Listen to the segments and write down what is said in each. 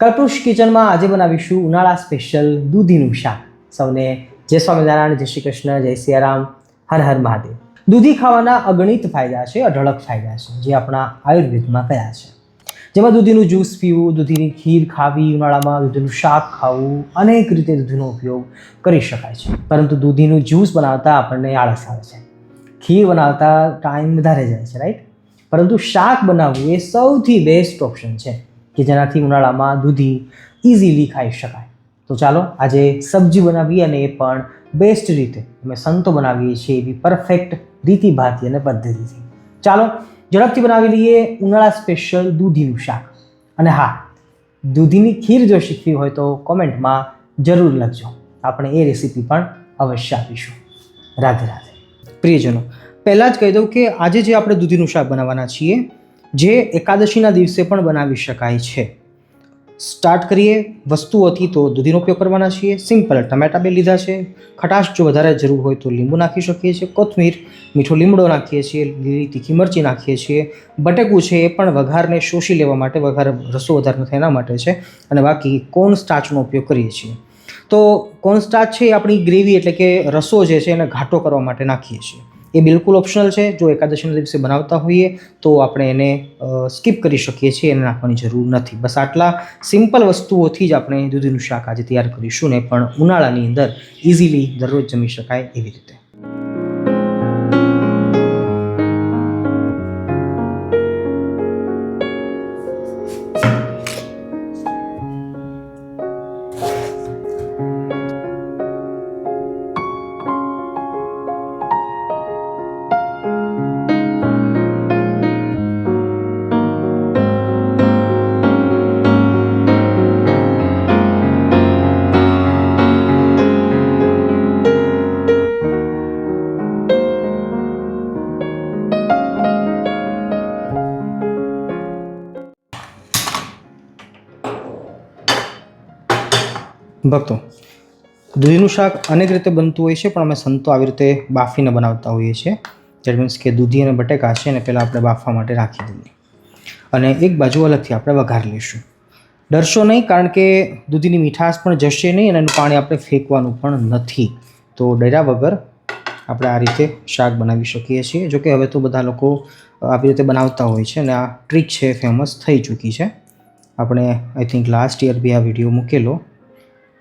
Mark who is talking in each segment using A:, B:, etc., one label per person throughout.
A: કલ્પૃષ કિચનમાં આજે બનાવીશું ઉનાળા સ્પેશિયલ દૂધીનું શાક. સૌને જય સ્વામિનારાયણ, જય શ્રી કૃષ્ણ, જય સિયારામ, હર હર મહાદેવ. દૂધી ખાવાના અગણિત ફાયદા છે, અઢળક ફાયદા છે, જે આપણા આયુર્વેદમાં કયા છે. જેમાં દૂધીનું જ્યુસ પીવું, દૂધીની ખીર ખાવી, ઉનાળામાં દૂધીનું શાક ખાવું, અનેક રીતે દૂધીનો ઉપયોગ કરી શકાય છે. પરંતુ દૂધીનું જ્યુસ બનાવતા આપણને આળસ આવે છે. ખીર બનાવતા ટાઈમ વધારે જાય છે રાઈટ પરંતુ શાક બનાવવું એ સૌથી બેસ્ટ ઓપ્શન છે. કે જેનાથી ઉનાળામાં દૂધી ઇઝીલી ખાઈ શકાય. તો ચાલો આજે સબ્જી બનાવીએ અને એ પણ બેસ્ટ રીતે અમે સંતો બનાવીએ છીએ એવી પરફેક્ટ રીતિ ભાતી અને પદ્ધતિથી. ચાલો ઝડપથી બનાવી લઈએ ઉનાળા સ્પેશિયલ દૂધીનું શાક. અને હા, દૂધીની ખીર જો શીખવી હોય તો કોમેન્ટમાં જરૂર લખજો. આપણે એ રેસીપી પણ અવશ્ય આપીશું. રાધે રાધે. પ્રિયજનો, પહેલાં જ કહી દઉં કે આજે જે આપણે દૂધીનું શાક બનાવવાના છીએ જે એકાદશીના દિવસે પણ બનાવી શકાય છે. સ્ટાર્ટ કરીએ વસ્તુઓથી તો દૂધીનો ઉપયોગ કરવાના છીએ. સિમ્પલ ટમેટા બે લીધા છે. ખટાશ જો વધારે જરૂર હોય તો લીંબુ નાખી શકીએ છીએ. કોથમીર, મીઠો લીમડો નાખીએ છીએ. લીલી તીખી મરચી નાખીએ છીએ. બટેકું છે એ પણ વઘારને શોષી લેવા માટે વઘાર રસો વધારે ન થાય એના માટે છે. અને બાકી કોર્ન સ્ટાર્ચનો ઉપયોગ કરીએ છીએ. તો કોર્ન સ્ટાર્ચ છે એ આપણી ગ્રેવી એટલે કે રસો જે છે એને ઘાટો કરવા માટે નાખીએ છીએ. એ બિલકુલ ઓપ્શનલ છે. જો એકાદશીના દિવસે બનાવતા હોઈએ તો આપણે એને સ્કીપ કરી શકીએ છીએ. એને નાખવાની જરૂર નથી. બસ આટલા સિમ્પલ વસ્તુઓથી જ આપણે દૂધીનું શાક આજે તૈયાર કરીશું ને પણ ઉનાળાની અંદર ઇઝીલી દરરોજ જમી શકાય એવી રીતે. ભક્તો, દૂધીનું શાક અનેક રીતે બનતું હોય છે, પણ અમે સંતો આવી રીતે બાફીને બનાવતા હોઈએ છીએ. દેટ મીન્સ કે દૂધી અને બટેકા છે એને પહેલાં આપણે બાફવા માટે રાખી દઈએ. અને એક બાજુ અલગથી આપણે વઘાર લઈશું. ડરશો નહીં, કારણ કે દૂધીની મીઠાશ પણ જશે નહીં અને એનું પાણી આપણે ફેંકવાનું પણ નથી. તો ડર્યા વગર આપણે આ રીતે શાક બનાવી શકીએ છીએ. જોકે હવે તો બધા લોકો આવી રીતે બનાવતા હોય છે અને આ ટ્રીક છે ફેમસ થઈ ચૂકી છે. આપણે આઈ થિંક લાસ્ટ યર બી આ વીડિયો મૂકેલો.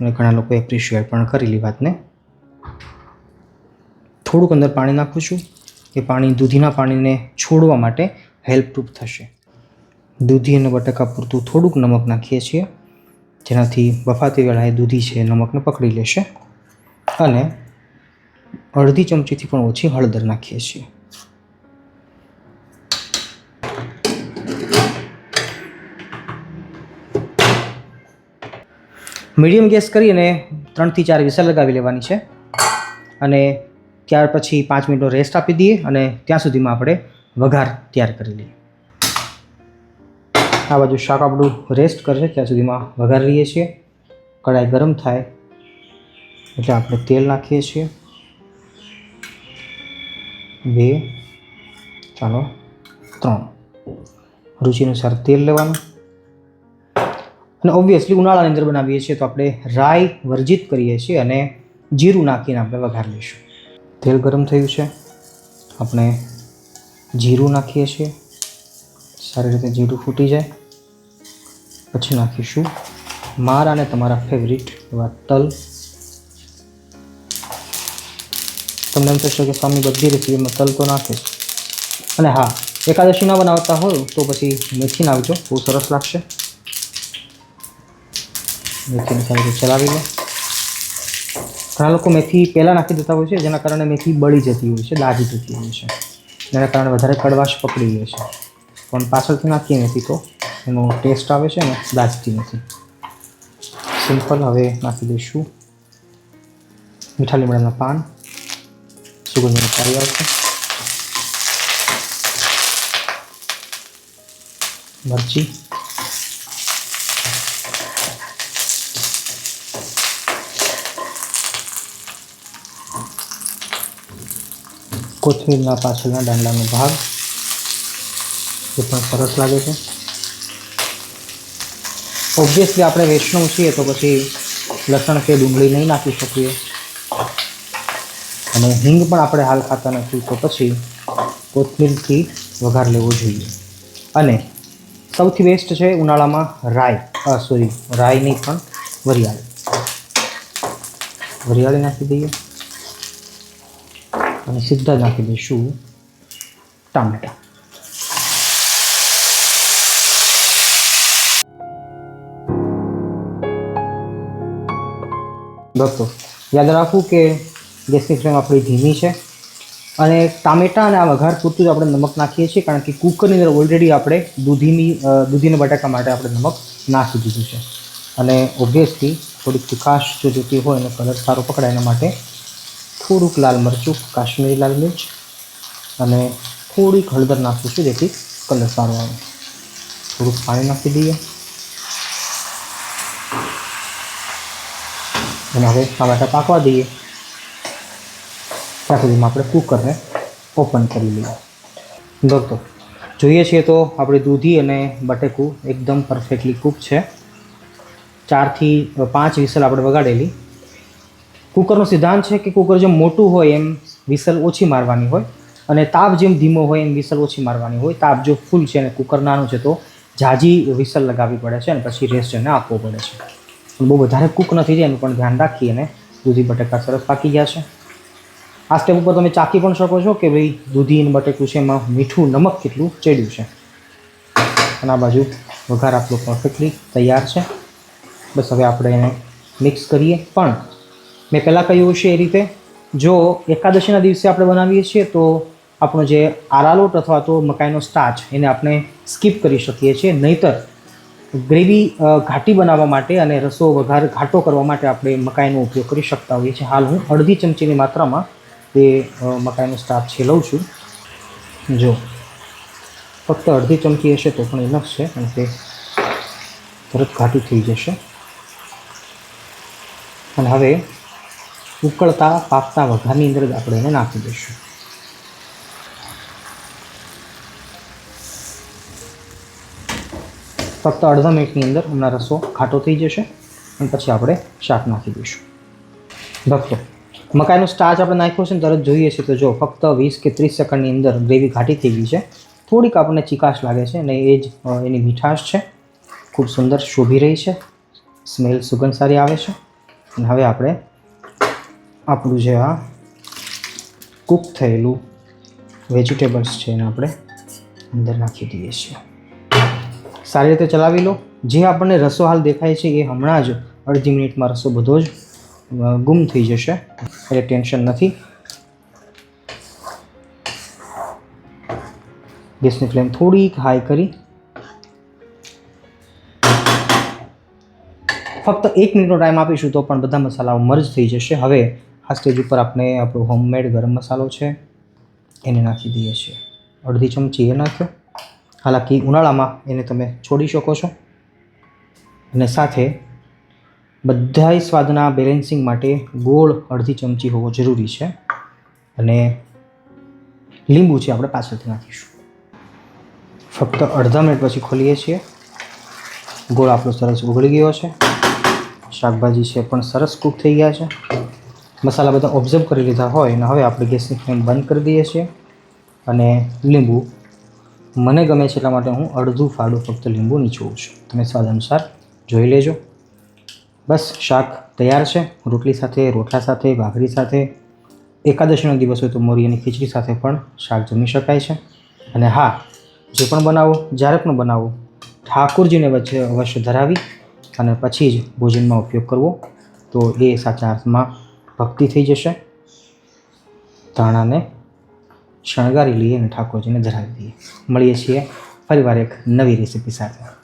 A: અને ઘણા લોકો એપ્રિશિએટ પણ કરેલી વાતને. થોડુંક અંદર પાણી નાખું છું. એ પાણી દૂધીના પાણીને છોડવા માટે હેલ્પરૂપ થશે. દૂધી અને બટાકા પૂરતું થોડુંક નમક નાખીએ છીએ. જેનાથી બફાતી વેળાએ દૂધી છે નમકને પકડી લેશે. અને અડધી ચમચીથી પણ ઓછી હળદર નાખીએ છીએ. મીડિયમ ગેસ કરીને ત્રણથી ચાર વિસલ લગાવી લેવાની છે. અને ત્યાર પછી પાંચ મિનિટનો રેસ્ટ આપી દઈએ અને ત્યાં સુધીમાં આપણે વઘાર તૈયાર કરી લઈએ. આ બાજુ શાક આપણું રેસ્ટ કરશે ત્યાં સુધીમાં વઘાર લઈએ છીએ. કઢાઈ ગરમ થાય એટલે આપણે તેલ નાખીએ છીએ. બે, ચાલો, ત્રણ. રુચિ અનુસાર તેલ લેવાનું. અને ઓબ્વિયસલી ઉનાળાની અંદર બનાવીએ છીએ તો આપણે રાઈ વર્જિત કરીએ છીએ અને જીરું નાખીને આપણે વઘાર લઈશું. તેલ ગરમ થયું છે. આપણે જીરું નાખીએ છીએ. સારી રીતે જીરું ફૂટી જાય. પછી નાખીશું મારા અને તમારા ફેવરિટ એવા તલ. તમને એમ થશે કે સ્વામી બધી રેસીપીમાં તલ તો નાખે અને હા એકાદશી ના બનાવતા હોય તો પછી મેથી નાખજો બહુ સરસ લાગશે. મેથીને સારી રીતે ચલાવી લો. ઘણા લોકો મેથી પહેલાં નાખી દેતા હોય છે, જેના કારણે મેથી બળી જતી હોય છે દાજી જતી હોય છે. જેના કારણે વધારે કડવાશ પકડી ગયો છે. પણ પાછળથી નાખીએ નથી તો. એનો ટેસ્ટ આવે છે ને, દાજતી નથી. સિમ્પલ, હવે નાખી દઈશું. મીઠા લીમડાના પાન. સુગંધની સારી આવશે. મરચી. કોથમીરના પાછળના દાંડાનો ભાગ એ પણ સરસ લાગે છે. ઓબ્વિયસલી આપણે વૈષ્ણવ છીએ તો પછી લસણ કે ડુંગળી નહીં નાખી શકીએ. અને હિંગ પણ આપણે હાલ ખાતા નથી તો પછી કોથમીરથી વઘાર લેવો જોઈએ. અને સૌથી બેસ્ટ છે ઉનાળામાં રાઈ. સોરી રાઈ નહીં પણ વરિયાળી. વરિયાળી નાખી દઈએ. અને સીધા જ નાખી દઈશું ટામેટા. દોસ્તો, યાદ રાખવું કે ગેસની ફ્લેમ આપણી ધીમી છે. અને ટામેટાં અને આ વઘાર પૂરતું જ આપણે નમક નાખીએ છીએ, કારણ કે કુકરની અંદર ઓલરેડી આપણે દૂધીની દૂધીને બટાકા માટે આપણે નમક નાખી દીધું છે. અને ઓબ્વિયસલી થોડીક તીખાશ જો જોતી હોય અને કલર સારો પકડાય એના માટે થોડુંક લાલ મરચું, કાશ્મીરી લાલ મિર્ચ અને થોડીક હળદર નાખું છું જેથી કલર સારો આવે. થોડુંક પાણી નાખી દઈએ. અને હવે ટામેટા પાકવા દઈએ. ત્યાં સુધીમાં આપણે કુકરને ઓપન કરી લઈએ. દોસ્તો, જોઈએ છીએ તો આપણે દૂધી અને બટેકું એકદમ પરફેક્ટલી કૂક છે. ચારથી પાંચ વિસલ આપણે વગાડેલી. કુકરનો સિદ્ધાંત છે કે કુકર જેમ મોટું હોય એમ વિસલ ઓછી મારવાની હોય અને તાપ જેમ ધીમો હોય એમ વિસલ ઓછી મારવાની હોય. તાપ જો ફૂલ છે અને કુકર નાનું છે તો જાજી વિસલ લગાવવી પડે છે અને પછી રેસ્ટ એને આપવો પડે છે. બહુ વધારે કૂક નથી જાય એનું પણ ધ્યાન રાખી અને દૂધી બટેકા સરસ પાકી ગયા છે. આ સ્ટેપ ઉપર તમે ચાખી પણ શકો છો કે ભાઈ દૂધી અને બટેકું છે એમાં મીઠું નમક કેટલું ચડ્યું છે. અને આ બાજુ વઘાર આપણો પરફેક્ટલી તૈયાર છે. બસ હવે આપણે એને મિક્સ કરીએ. પણ મેં પહેલાં કહ્યું હશે એ રીતે, જો એકાદશીના દિવસે આપણે બનાવીએ છીએ, તો આપણો જે આરાલોટ અથવા તો મકાઈનો સ્ટાચ એને આપણે સ્કીપ કરી શકીએ છીએ. નહીતર ગ્રેવી ઘાટી બનાવવા માટે અને રસો વઘાર, ઘાટો કરવા માટે આપણે મકાઈનો ઉપયોગ કરી શકતા હોઈએ છીએ. હાલ હું અડધી ચમચીની માત્રામાં તે મકાઈનો સ્ટાચ છે લઉં છું. જો, ફક્ત અડધી ચમચી હશે તો પણ ઇનફ છે અને તે તરત ઘાટું થઈ જશે. અને હવે ઉકળતા પાકતા વઘારની અંદર જ આપણે એને નાખી દઈશું. ફક્ત અડધા મિનિટની અંદર હમણાં રસો ખાટો થઈ જશે અને પછી આપણે શાક નાખી દઈશું. ભક્તો, મકાઈનો સ્ટાર્ચ આપણે નાખ્યો છે ને તરત જોઈએ છે તો જો ફક્ત વીસ કે ત્રીસ સેકન્ડની અંદર ગ્રેવી ઘાટી થઈ ગઈ છે. થોડીક આપણને ચીકાશ લાગે છે અને એ જ એની મીઠાશ છે. ખૂબ સુંદર શોભી રહી છે. સ્મેલ સુગંધ સારી આવે છે. અને હવે આપણે આપણું જે આ કૂક થયેલું વેજીટેબલ્સ છે એને આપણે અંદર નાખી દઈએ છીએ. સારી રીતે ચલાવી લો. જે આપણને રસો હાલ દેખાય છે એ હમણાં જ અડધી મિનિટમાં રસો બધો જ ગુમ થઈ જશે. એટલે ટેન્શન નથી. ગેસની ફ્લેમ થોડીક હાઈ કરી. ફક્ત એક મિનિટનો ટાઈમ આપીશું તો પણ બધા મસાલાઓ મર્જ થઈ જશે. હવે આ સ્ટેજ ઉપર આપણે આપણો હોમમેડ ગરમ મસાલો છે, એને નાખી દઈએ છીએ. અડધી ચમચી એ નાખ્યો. હાલાકી ઉનાળામાં એને તમે છોડી શકો છો. અને સાથે બધાય સ્વાદના બેલેન્સિંગ માટે ગોળ અડધી ચમચી હોવો જરૂરી છે. અને લીંબુ છે આપણે પાછળથી નાખીશું. ફક્ત અડધા મિનિટ પછી ખોલીએ છીએ. ગોળ આપણો સરસ ઉગળી ગયો છે. શાકભાજી છે પણ સરસ કૂક થઈ ગયા છે. મસાલા બધા ઓબ્ઝર્વ કરી લીધા હોય અને હવે આપણે ગેસની ફ્લેમ બંધ કરી દઈએ છીએ અને લીંબુ મને ગમે છે એટલા માટે હું અડધું ફાડું ફક્ત લીંબુ નીચોવું છું. તમે સ્વાદ અનુસાર જોઈ લેજો. બસ, શાક તૈયાર છે. રોટલી સાથે, રોટલા સાથે, ભાખરી સાથે. એકાદશીનો દિવસ હોય તો મોરી અને ખીચડી સાથે પણ શાક જમી શકાય છે. અને હા, જે પણ બનાવો, જ્યારે પણ બનાવો, ઠાકોરજીને વચ્ચે અવશ્ય ધરાવી અને પછી જ ભોજનમાં ઉપયોગ કરવો. તો એ સાચા અર્થમાં ભક્તિ થઈ જશે. ધાણાને શણગારી લઈએ અને ઠાકોરજીને ધરાવી દઈએ. મળીએ છીએ ફરીવાર એક નવી રેસીપી સાથે.